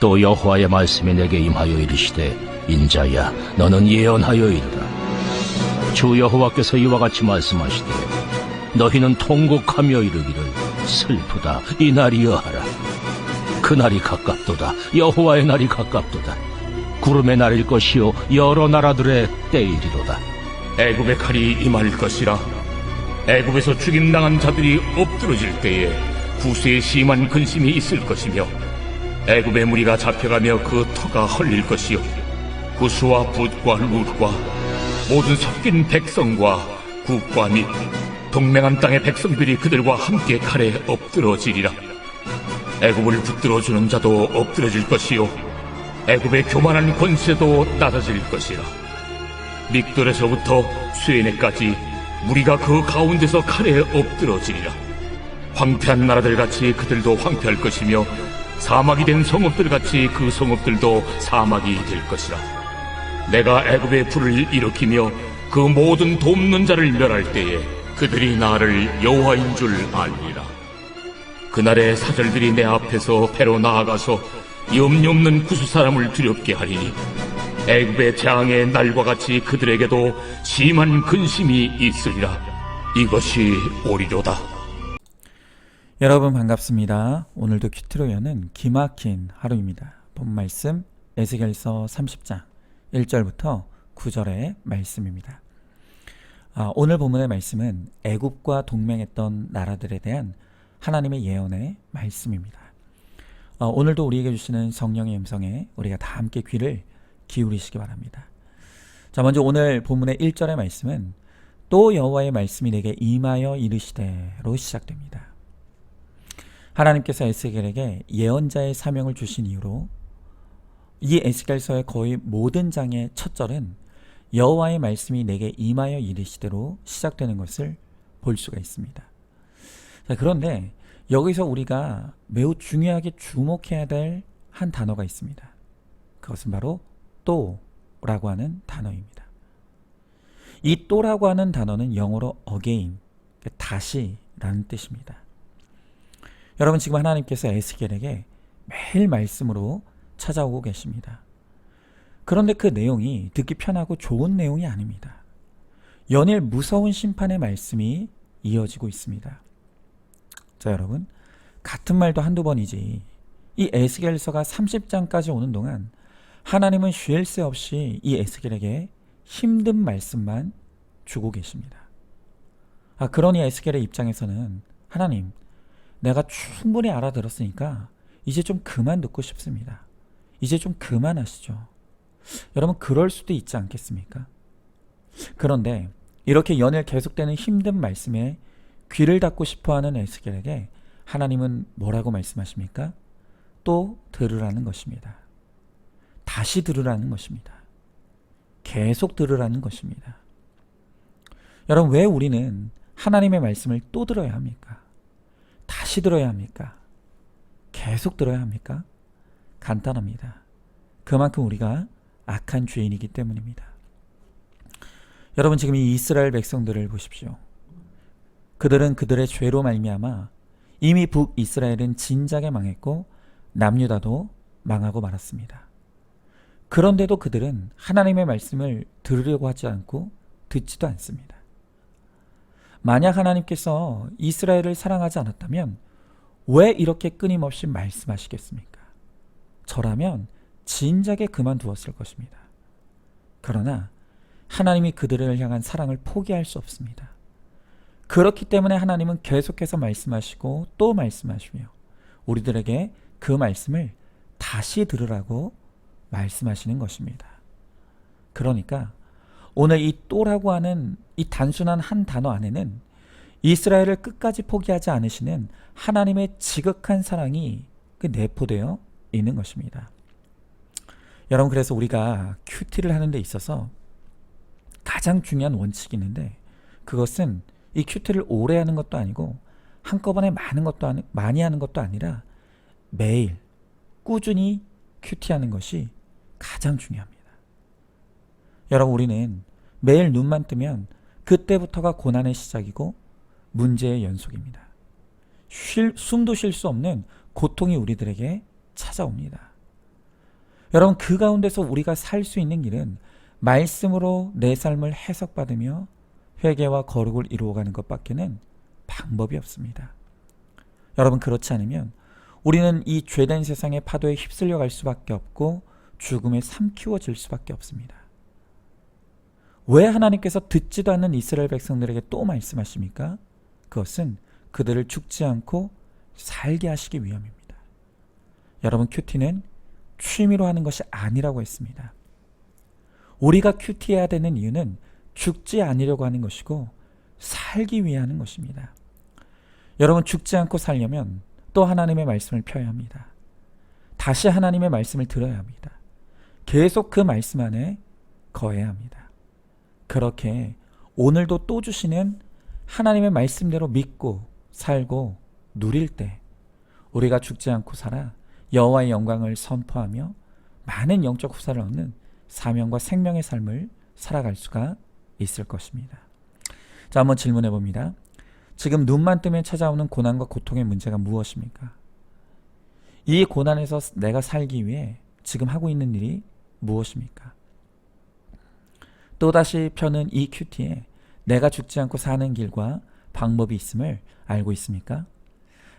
또 여호와의 말씀이 내게 임하여 이르시되 인자야 너는 예언하여 이르라. 주 여호와께서 이와 같이 말씀하시되 너희는 통곡하며 이르기를 슬프다. 이 날이여 하라. 그 날이 가깝도다. 여호와의 날이 가깝도다. 구름의 날일 것이요 여러 나라들의 때이리로다. 애굽의 칼이 임할 것이라. 애굽에서 죽임당한 자들이 엎드러질 때에 구수의 심한 근심이 있을 것이며 애굽의 무리가 잡혀가며 그 터가 헐릴 것이요. 구수와 붓과 룻과 모든 섞인 백성과 국과 및 동맹한 땅의 백성들이 그들과 함께 칼에 엎드러지리라. 애굽을 붙들어주는 자도 엎드러질 것이요. 애굽의 교만한 권세도 낮아질 것이라. 믹돌에서부터 수에네까지 무리가 그 가운데서 칼에 엎드러지리라. 황폐한 나라들 같이 그들도 황폐할 것이며 사막이 된 성읍들 같이 그 성읍들도 사막이 될 것이라. 내가 애굽의 불을 일으키며 그 모든 돕는 자를 멸할 때에 그들이 나를 여호와인 줄 알리라. 그날의 사절들이 내 앞에서 배로 나아가서 염려 없는 구수 사람을 두렵게 하리니 애굽의 재앙의 날과 같이 그들에게도 심한 근심이 있으리라. 이것이 오리로다. 여러분 반갑습니다. 오늘도 큐트로 여는 기막힌 하루입니다. 본 말씀 에스겔서 30장 1절부터 9절의 말씀입니다. 아, 오늘 본문의 말씀은 애굽과 동맹했던 나라들에 대한 하나님의 예언의 말씀입니다. 아, 오늘도 우리에게 주시는 성령의 음성에 우리가 다 함께 귀를 기울이시기 바랍니다. 자, 먼저 오늘 본문의 1절의 말씀은 또 여호와의 말씀이 내게 임하여 이르시되로 시작됩니다. 하나님께서 에스겔에게 예언자의 사명을 주신 이후로 이 에스겔서의 거의 모든 장의 첫 절은 여호와의 말씀이 내게 임하여 이르시되로 시작되는 것을 볼 수가 있습니다. 자, 그런데 여기서 우리가 매우 중요하게 주목해야 될 한 단어가 있습니다. 그것은 바로 또라고 하는 단어입니다. 이 또라고 하는 단어는 영어로 again, 다시라는 뜻입니다. 여러분 지금 하나님께서 에스겔에게 매일 말씀으로 찾아오고 계십니다. 그런데 그 내용이 듣기 편하고 좋은 내용이 아닙니다. 연일 무서운 심판의 말씀이 이어지고 있습니다. 자, 여러분. 같은 말도 한두 번이지. 이 에스겔서가 30장까지 오는 동안 하나님은 쉴 새 없이 이 에스겔에게 힘든 말씀만 주고 계십니다. 아, 그러니 에스겔의 입장에서는 하나님, 내가 충분히 알아들었으니까 이제 좀 그만 듣고 싶습니다. 이제 좀 그만하시죠. 여러분, 그럴 수도 있지 않겠습니까? 그런데 이렇게 연일 계속되는 힘든 말씀에 귀를 닫고 싶어 하는 에스겔에게 하나님은 뭐라고 말씀하십니까? 또 들으라는 것입니다. 다시 들으라는 것입니다. 계속 들으라는 것입니다. 여러분, 왜 우리는 하나님의 말씀을 또 들어야 합니까? 다시 들어야 합니까? 계속 들어야 합니까? 간단합니다. 그만큼 우리가 악한 죄인이기 때문입니다. 여러분 지금 이 이스라엘 백성들을 보십시오. 그들은 그들의 죄로 말미암아 이미 북 이스라엘은 진작에 망했고 남유다도 망하고 말았습니다. 그런데도 그들은 하나님의 말씀을 들으려고 하지 않고 듣지도 않습니다. 만약 하나님께서 이스라엘을 사랑하지 않았다면 왜 이렇게 끊임없이 말씀하시겠습니까? 저라면 진작에 그만두었을 것입니다. 그러나 하나님이 그들을 향한 사랑을 포기할 수 없습니다. 그렇기 때문에 하나님은 계속해서 말씀하시고 또 말씀하시며 우리들에게 그 말씀을 다시 들으라고 말씀하시는 것입니다. 그러니까 오늘 이 또라고 하는 이 단순한 한 단어 안에는 이스라엘을 끝까지 포기하지 않으시는 하나님의 지극한 사랑이 그 내포되어 있는 것입니다. 여러분 그래서 우리가 큐티를 하는 데 있어서 가장 중요한 원칙이 있는데 그것은 이 큐티를 오래 하는 것도 아니고 한꺼번에 많은 것도 아니, 많이 하는 것도 아니라 매일 꾸준히 큐티하는 것이 가장 중요합니다. 여러분 우리는 매일 눈만 뜨면 그때부터가 고난의 시작이고 문제의 연속입니다. 쉴, 숨도 쉴 수 없는 고통이 우리들에게 찾아옵니다. 여러분 그 가운데서 우리가 살 수 있는 길은 말씀으로 내 삶을 해석받으며 회개와 거룩을 이루어가는 것밖에는 방법이 없습니다. 여러분 그렇지 않으면 우리는 이 죄된 세상의 파도에 휩쓸려 갈 수밖에 없고 죽음에 삼키워질 수밖에 없습니다. 왜 하나님께서 듣지도 않는 이스라엘 백성들에게 또 말씀하십니까? 그것은 그들을 죽지 않고 살게 하시기 위함입니다. 여러분 큐티는 취미로 하는 것이 아니라고 했습니다. 우리가 큐티해야 되는 이유는 죽지 않으려고 하는 것이고 살기 위해 것입니다. 여러분 죽지 않고 살려면 또 하나님의 말씀을 펴야 합니다. 다시 하나님의 말씀을 들어야 합니다. 계속 그 말씀 안에 거해야 합니다. 그렇게 오늘도 또 주시는 하나님의 말씀대로 믿고 살고 누릴 때 우리가 죽지 않고 살아 여호와의 영광을 선포하며 많은 영적 후사를 얻는 사명과 생명의 삶을 살아갈 수가 있을 것입니다. 자, 한번 질문해 봅니다. 지금 눈만 뜨면 찾아오는 고난과 고통의 문제가 무엇입니까? 이 고난에서 내가 살기 위해 지금 하고 있는 일이 무엇입니까? 또다시 펴는 이 큐티에 내가 죽지 않고 사는 길과 방법이 있음을 알고 있습니까?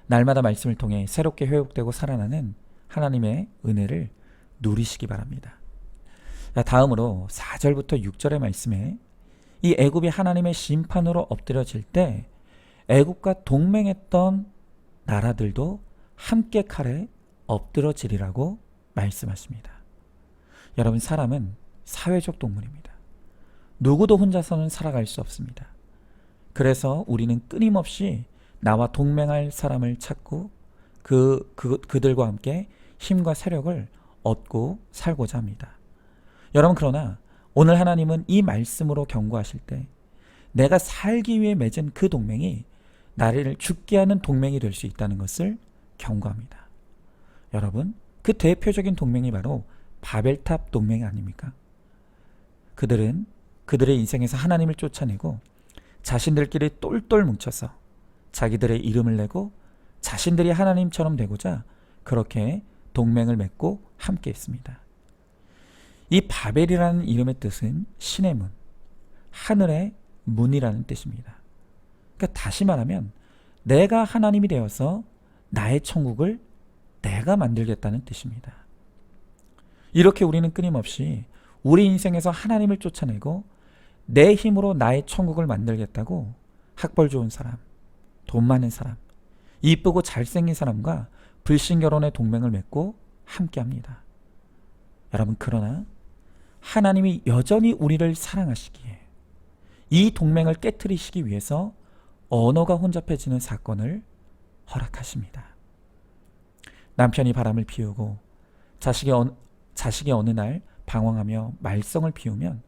날마다 말씀을 통해 새롭게 회복되고 살아나는 하나님의 은혜를 누리시기 바랍니다. 자, 다음으로 4절부터 6절의 말씀에 이 애굽이 하나님의 심판으로 엎드려질 때 애굽과 동맹했던 나라들도 함께 칼에 엎드러지리라고 말씀하십니다. 여러분 사람은 사회적 동물입니다. 누구도 혼자서는 살아갈 수 없습니다. 그래서 우리는 끊임없이 나와 동맹할 사람을 찾고 그, 그 그들과 함께 힘과 세력을 얻고 살고자 합니다. 여러분 그러나 오늘 하나님은 이 말씀으로 경고하실 때 내가 살기 위해 맺은 그 동맹이 나를 죽게 하는 동맹이 될 수 있다는 것을 경고합니다. 여러분 그 대표적인 동맹이 바로 바벨탑 동맹 아닙니까? 그들은 그들의 인생에서 하나님을 쫓아내고 자신들끼리 똘똘 뭉쳐서 자기들의 이름을 내고 자신들이 하나님처럼 되고자 그렇게 동맹을 맺고 함께 했습니다. 이 바벨이라는 이름의 뜻은 신의 문, 하늘의 문이라는 뜻입니다. 그러니까 다시 말하면 내가 하나님이 되어서 나의 천국을 내가 만들겠다는 뜻입니다. 이렇게 우리는 끊임없이 우리 인생에서 하나님을 쫓아내고 내 힘으로 나의 천국을 만들겠다고 학벌 좋은 사람, 돈 많은 사람, 이쁘고 잘생긴 사람과 불신 결혼의 동맹을 맺고 함께 합니다. 여러분, 그러나 하나님이 여전히 우리를 사랑하시기에 이 동맹을 깨뜨리시기 위해서 언어가 혼잡해지는 사건을 허락하십니다. 남편이 바람을 피우고 자식이, 어, 자식이 어느 날 방황하며 말썽을 피우면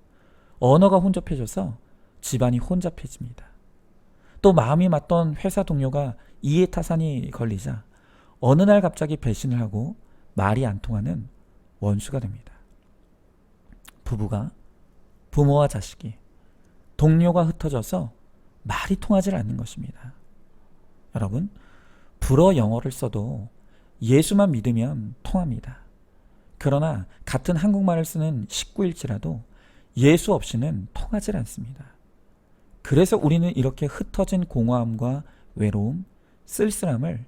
언어가 혼잡해져서 집안이 혼잡해집니다. 또 마음이 맞던 회사 동료가 이해 타산이 걸리자 어느 날 갑자기 배신을 하고 말이 안 통하는 원수가 됩니다. 부부가 부모와 자식이 동료가 흩어져서 말이 통하지 않는 것입니다. 여러분, 불어 영어를 써도 예수만 믿으면 통합니다. 그러나 같은 한국말을 쓰는 식구일지라도 예수 없이는 통하지 않습니다. 그래서 우리는 이렇게 흩어진 공허함과 외로움, 쓸쓸함을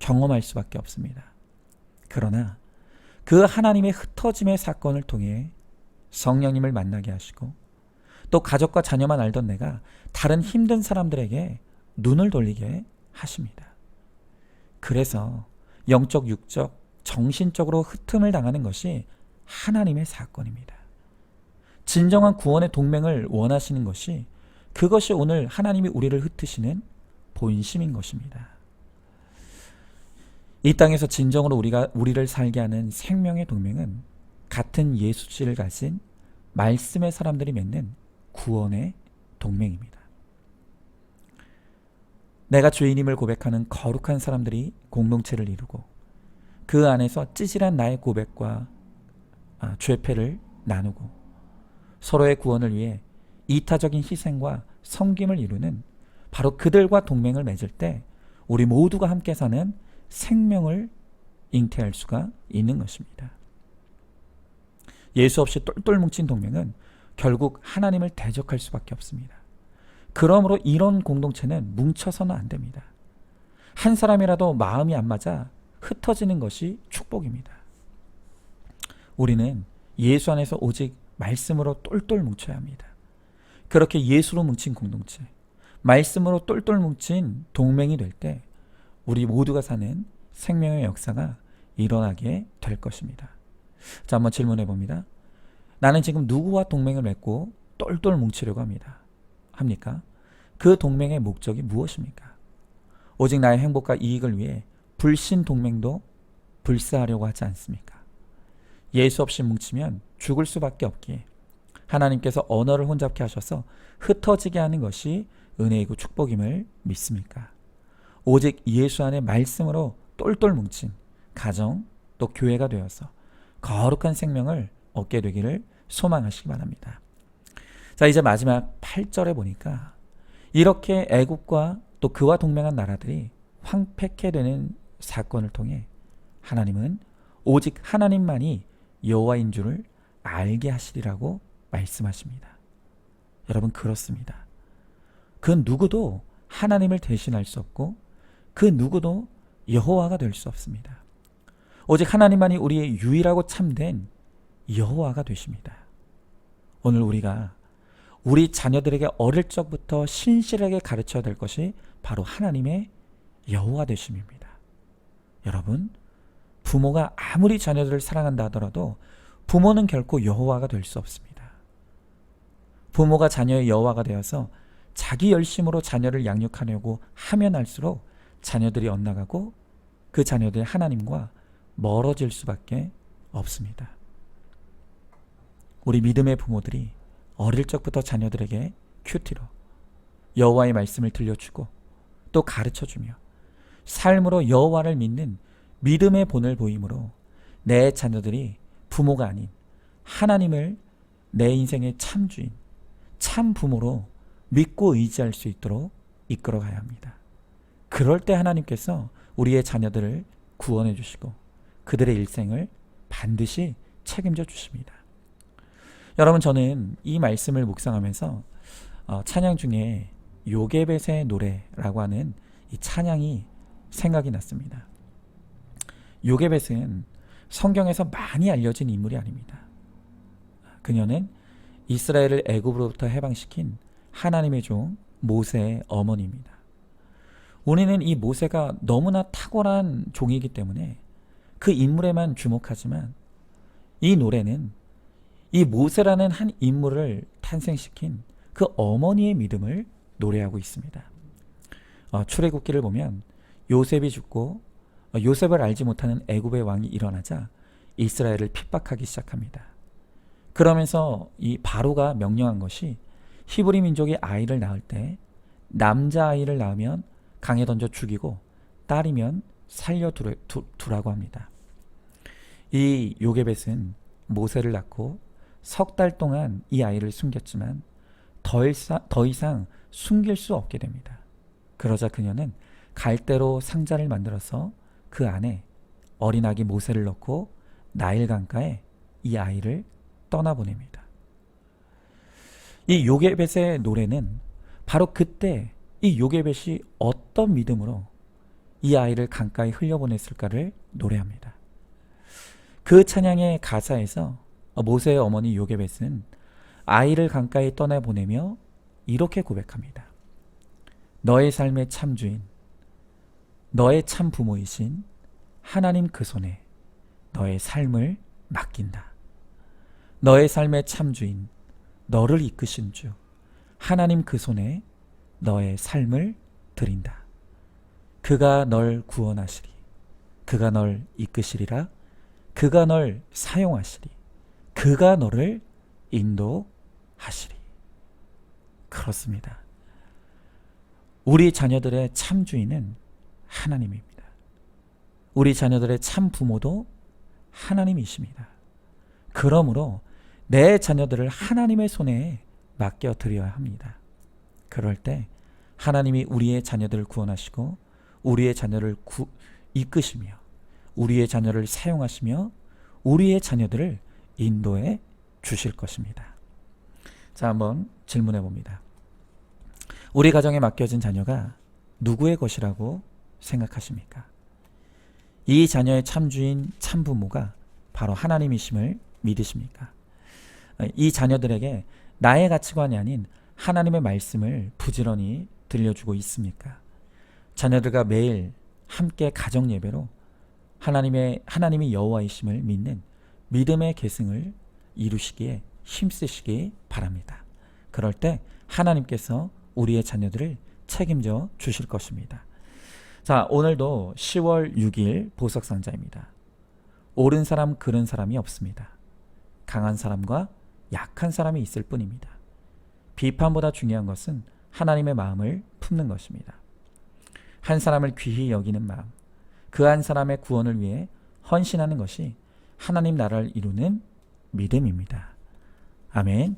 경험할 수밖에 없습니다. 그러나 그 하나님의 흩어짐의 사건을 통해 성령님을 만나게 하시고 또 가족과 자녀만 알던 내가 다른 힘든 사람들에게 눈을 돌리게 하십니다. 그래서 영적, 육적, 정신적으로 흩음을 당하는 것이 하나님의 사건입니다. 진정한 구원의 동맹을 원하시는 것이 그것이 오늘 하나님이 우리를 흩으시는 본심인 것입니다. 이 땅에서 진정으로 우리가 우리를 살게 하는 생명의 동맹은 같은 예수 씨를 가진 말씀의 사람들이 맺는 구원의 동맹입니다. 내가 죄인임을 고백하는 거룩한 사람들이 공동체를 이루고 그 안에서 찌질한 나의 고백과 아, 죄패를 나누고 서로의 구원을 위해 이타적인 희생과 섬김을 이루는 바로 그들과 동맹을 맺을 때 우리 모두가 함께 사는 생명을 잉태할 수가 있는 것입니다. 예수 없이 똘똘 뭉친 동맹은 결국 하나님을 대적할 수밖에 없습니다. 그러므로 이런 공동체는 뭉쳐서는 안 됩니다. 한 사람이라도 마음이 안 맞아 흩어지는 것이 축복입니다. 우리는 예수 안에서 오직 말씀으로 똘똘 뭉쳐야 합니다. 그렇게 예수로 뭉친 공동체, 말씀으로 똘똘 뭉친 동맹이 될 때 우리 모두가 사는 생명의 역사가 일어나게 될 것입니다. 자, 한번 질문해 봅니다. 나는 지금 누구와 동맹을 맺고 똘똘 뭉치려고 합니다. 합니까? 그 동맹의 목적이 무엇입니까? 오직 나의 행복과 이익을 위해 불신 동맹도 불사하려고 하지 않습니까? 예수 없이 뭉치면 죽을 수밖에 없기에 하나님께서 언어를 혼잡케 하셔서 흩어지게 하는 것이 은혜이고 축복임을 믿습니까? 오직 예수 안의 말씀으로 똘똘 뭉친 가정 또 교회가 되어서 거룩한 생명을 얻게 되기를 소망하시기 바랍니다. 자, 이제 마지막 8절에 보니까 이렇게 애국과 또 그와 동맹한 나라들이 황폐케 되는 사건을 통해 하나님은 오직 하나님만이 여호와인 줄을 알게 하시리라고 말씀하십니다. 여러분 그렇습니다. 그 누구도 하나님을 대신할 수 없고 그 누구도 여호와가 될 수 없습니다. 오직 하나님만이 우리의 유일하고 참된 여호와가 되십니다. 오늘 우리가 우리 자녀들에게 어릴 적부터 신실하게 가르쳐야 될 것이 바로 하나님의 여호와 되심입니다. 여러분, 부모가 아무리 자녀들을 사랑한다 하더라도 부모는 결코 여호와가 될 수 없습니다. 부모가 자녀의 여호와가 되어서 자기 열심으로 자녀를 양육하려고 하면 할수록 자녀들이 엇나가고 그 자녀들이 하나님과 멀어질 수밖에 없습니다. 우리 믿음의 부모들이 어릴 적부터 자녀들에게 큐티로 여호와의 말씀을 들려주고 또 가르쳐주며 삶으로 여호와를 믿는 믿음의 본을 보이므로 내 자녀들이 부모가 아닌 하나님을 내 인생의 참 주인, 참 부모로 믿고 의지할 수 있도록 이끌어 가야 합니다. 그럴 때 하나님께서 우리의 자녀들을 구원해 주시고 그들의 일생을 반드시 책임져 주십니다. 여러분 저는 이 말씀을 묵상하면서 어, 찬양 중에 요게벳의 노래라고 하는 이 찬양이 생각이 났습니다. 요게벳은 성경에서 많이 알려진 인물이 아닙니다. 그녀는 이스라엘을 애굽으로부터 해방시킨 하나님의 종 모세의 어머니입니다. 우리는 이 모세가 너무나 탁월한 종이기 때문에 그 인물에만 주목하지만 이 노래는 이 모세라는 한 인물을 탄생시킨 그 어머니의 믿음을 노래하고 있습니다. 어, 출애굽기를 보면 요셉이 죽고 어, 요셉을 알지 못하는 애굽의 왕이 일어나자 이스라엘을 핍박하기 시작합니다. 그러면서 이 바로가 명령한 것이 히브리 민족이 아이를 낳을 때 남자 아이를 낳으면 강에 던져 죽이고 딸이면 살려 두라고 합니다. 이 요게벳은 모세를 낳고 석 달 동안 이 아이를 숨겼지만 더 이상, 더 이상 숨길 수 없게 됩니다. 그러자 그녀는 갈대로 상자를 만들어서 그 안에 어린 아기 모세를 넣고 나일 강가에 이 아이를 떠나보냅니다. 이 요게벳의 노래는 바로 그때 이 요게벳이 어떤 믿음으로 이 아이를 강가에 흘려보냈을까를 노래합니다. 그 찬양의 가사에서 모세의 어머니 요게벳은 아이를 강가에 떠나보내며 이렇게 고백합니다. 너의 삶의 참 주인, 너의 참 부모이신 하나님 그 손에 너의 삶을 맡긴다. 너의 삶의 참 주인, 너를 이끄신 주, 하나님 그 손에 너의 삶을 드린다. 그가 널 구원하시리. 그가 널 이끄시리라. 그가 널 사용하시리. 그가 너를 인도하시리. 그렇습니다. 우리 자녀들의 참 주인은 하나님입니다. 우리 자녀들의 참 부모도 하나님이십니다. 그러므로 내 자녀들을 하나님의 손에 맡겨 드려야 합니다. 그럴 때 하나님이 우리의 자녀들을 구원하시고 우리의 자녀를 구, 이끄시며 우리의 자녀를 사용하시며 우리의 자녀들을 인도해 주실 것입니다. 자, 한번 질문해 봅니다. 우리 가정에 맡겨진 자녀가 누구의 것이라고 생각하십니까? 이 자녀의 참주인 참부모가 바로 하나님이심을 믿으십니까? 이 자녀들에게 나의 가치관이 아닌 하나님의 말씀을 부지런히 들려주고 있습니까? 자녀들과 매일 함께 가정 예배로 하나님의 하나님이 여호와이심을 믿는 믿음의 계승을 이루시기에 힘쓰시기 바랍니다. 그럴 때 하나님께서 우리의 자녀들을 책임져 주실 것입니다. 자, 오늘도 10월 6일 보석상자입니다. 옳은 사람, 그른 사람이 없습니다. 강한 사람과 약한 사람이 있을 뿐입니다. 비판보다 중요한 것은 하나님의 마음을 품는 것입니다. 한 사람을 귀히 여기는 마음, 그 한 사람의 구원을 위해 헌신하는 것이 하나님 나라를 이루는 믿음입니다. 아멘.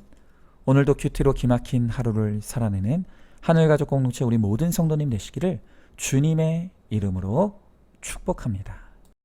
오늘도 큐티로 기막힌 하루를 살아내는 하늘가족 공동체 우리 모든 성도님 되시기를 주님의 이름으로 축복합니다.